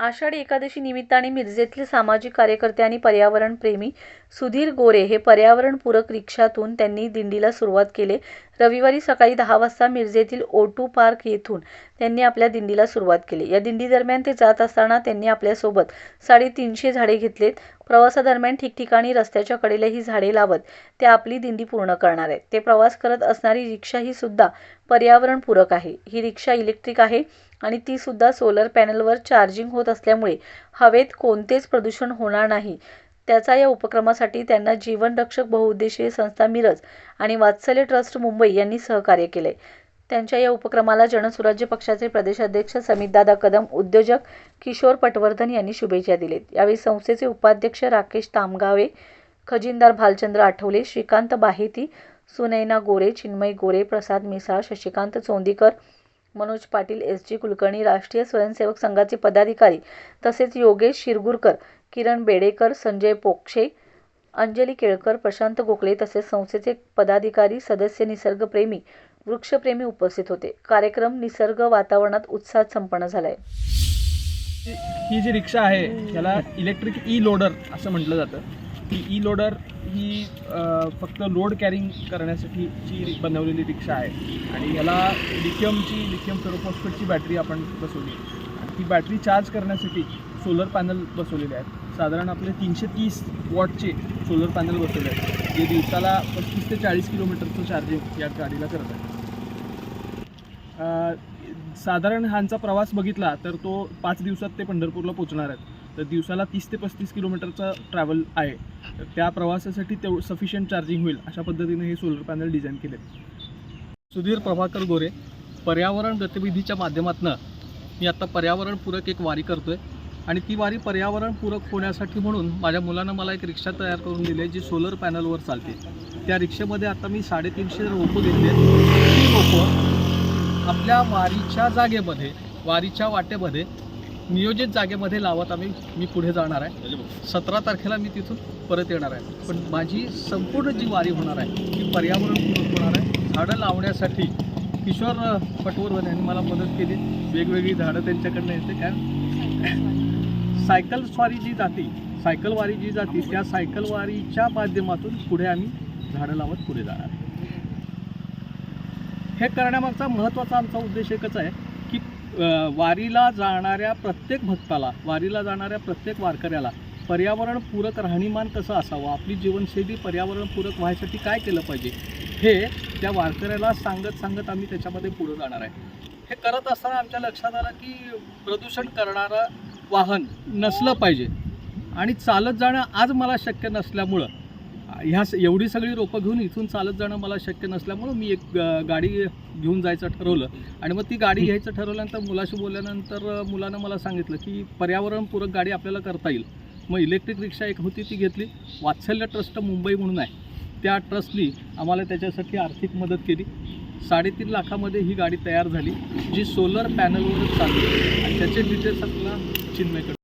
आषाढी एकादशी निमित्ताने मिरजेतले सामाजिक कार्यकर्ते आणि पर्यावरणप्रेमी सुधीर गोरे हे पर्यावरणपूरक रिक्षातून त्यांनी दिंडीला सुरुवात केले. रविवारी सकाळी दहा वाजता मिरजेतील ओटू पार्क येथून त्यांनी आपल्या दिंडीला सुरुवात केली. या दिंडीदरम्यान ते जात असताना त्यांनी आपल्यासोबत साडेतीनशे झाडे घेतलेत. प्रवासादरम्यान ठिकठिकाणी रस्त्याच्या कडेला ही झाडे लावत ते आपली दिंडी पूर्ण करणार आहेत. ते प्रवास करत असणारी रिक्षा ही सुद्धा पर्यावरणपूरक आहे. ही रिक्षा इलेक्ट्रिक आहे आणि ती सुद्धा सोलर पॅनलवर चार्जिंग होत असल्यामुळे हवेत कोणतेच प्रदूषण होणार नाही. त्याचा या उपक्रमासाठी त्यांना जीवनरक्षक बहुउद्देशीय संस्था मिरज आणि वात्सल्य ट्रस्ट मुंबई यांनी सहकार्य केले. त्यांच्या या उपक्रमाला जनसुराज्य पक्षाचे प्रदेशाध्यक्ष समितदादा कदम उद्योजक किशोर पटवर्धन यांनी शुभेच्छा दिलेत. यावेळी संस्थेचे उपाध्यक्ष राकेश तामगावे खजिनदार भालचंद्र आठवले श्रीकांत बाहेती सुनैना गोरे चिन्मय गोरे प्रसाद मिसाळ शशिकांत चोंदीकर मनोज पाटील एस. जी. कुलकर्णी राष्ट्रीय स्वयंसेवक संघाचे पदाधिकारी तसेच योगेश शिरगुरकर किरण बेडेकर संजय पोक्षे अंजली केळकर प्रशांत गोखले तसेच संस्थेचे पदाधिकारी सदस्य निसर्गप्रेमी वृक्षप्रेमी उपस्थित होते. कार्यक्रम निसर्ग वातावरणात उत्साहात संपन्न झालाय. ही जी रिक्षा आहे त्याला इलेक्ट्रिक ई लोडर असं म्हटलं जातं. ही ई लोडर ही फक्त लोड कॅरिंग करण्यासाठीची बनवलेली रिक्षा आहे. आणि याला लिथियमची लिथियम फेरोफॉस्फेटची बॅटरी आपण बसवली आहे. ती बॅटरी चार्ज करण्यासाठी सोलर पॅनल बसवलेले आहेत. साधारण आपले तीनशे तीस वॉटचे सोलर पॅनल बसवले आहेत. जे दिवसाला पस्तीस ते चाळीस किलोमीटरचं चार्जिंग या गाडीला करत आहे साधारण ह्यांचा प्रवास बघितला तर तो पाच दिवसात ते पंढरपूरला पोचणार आहेत. तर दिवसाला तीस ते पस्तीस किलोमीटरचा ट्रॅव्हल आहे. तर त्या प्रवासासाठी तेव सफिशियंट चार्जिंग होईल अशा पद्धतीने हे सोलर पॅनल डिझाईन केले. सुधीर प्रभाकर गोरे पर्यावरण गतिविधीच्या माध्यमातून मी आत्ता पर्यावरणपूरक एक वारी करतो आहे आणि ती वारी पर्यावरणपूरक होण्यासाठी म्हणून माझ्या मुलानं मला एक रिक्षा तयार करून दिली आहे जी सोलर पॅनलवर चालते. त्या रिक्षेमध्ये आता मी साडेतीनशे रोपं घेतली आहेत. ती रोपं आपल्या वारीच्या जागेमध्ये वारीच्या वाटेमध्ये नियोजित जागेमध्ये लावत आम्ही. मी पुढे जाणार आहे. सतरा तारखेला मी तिथून परत येणार आहे. पण माझी संपूर्ण जी वारी होणार आहे ती पर्यावरणपूरक होणार आहे. झाडं लावण्यासाठी किशोर पटवर्धन यांनी मला मदत केली. वेगवेगळी झाडं त्यांच्याकडनं येते. कारण सायकल स्वारी जी जाते सायकल वारी जी जाते त्या सायकल वारीच्या माध्यमातून पुढे आम्ही झाडं लावत पुढे जाणार आहे. हे करण्यामागचा महत्त्वाचा आमचा उद्देश एकच आहे. वारीला जाणाऱ्या प्रत्येक भक्ताला वारीला जाणाऱ्या प्रत्येक वारकऱ्याला पर्यावरणपूरक राहणीमान कसं असावं? आपली जीवनशैली पर्यावरणपूरक व्हायसाठी काय केलं पाहिजे? हे त्या वारकऱ्याला सांगत सांगत आम्ही त्याच्यामध्ये पुढं जाणार आहे. हे करत असताना आमच्या लक्षात आलं की प्रदूषण करणारं वाहन नसलं पाहिजे. आणि चालत जाणं आज मला शक्य नसल्यामुळं ह्या स- एवढी सगळी रोपं घेऊन इथून चालत जाणं मला शक्य नसल्यामुळं मी एक गाडी घेऊन जायचं ठरवलं. आणि मग ती गाडी घ्यायचं ठरवल्यानंतर मुलाशी बोलल्यानंतर मुलानं मला सांगितलं की पर्यावरणपूरक गाडी आपल्याला करता येईल. मग इलेक्ट्रिक रिक्षा एक होती ती घेतली. वात्सल्य ट्रस्ट मुंबई म्हणून आहे. त्या ट्रस्टनी आम्हाला त्याच्यासाठी आर्थिक मदत केली. साडेतीन लाखामध्ये ही गाडी तयार झाली जी सोलर पॅनलवर चालली आणि त्याचे डिटेल्स आपल्याला चिन्मयकडे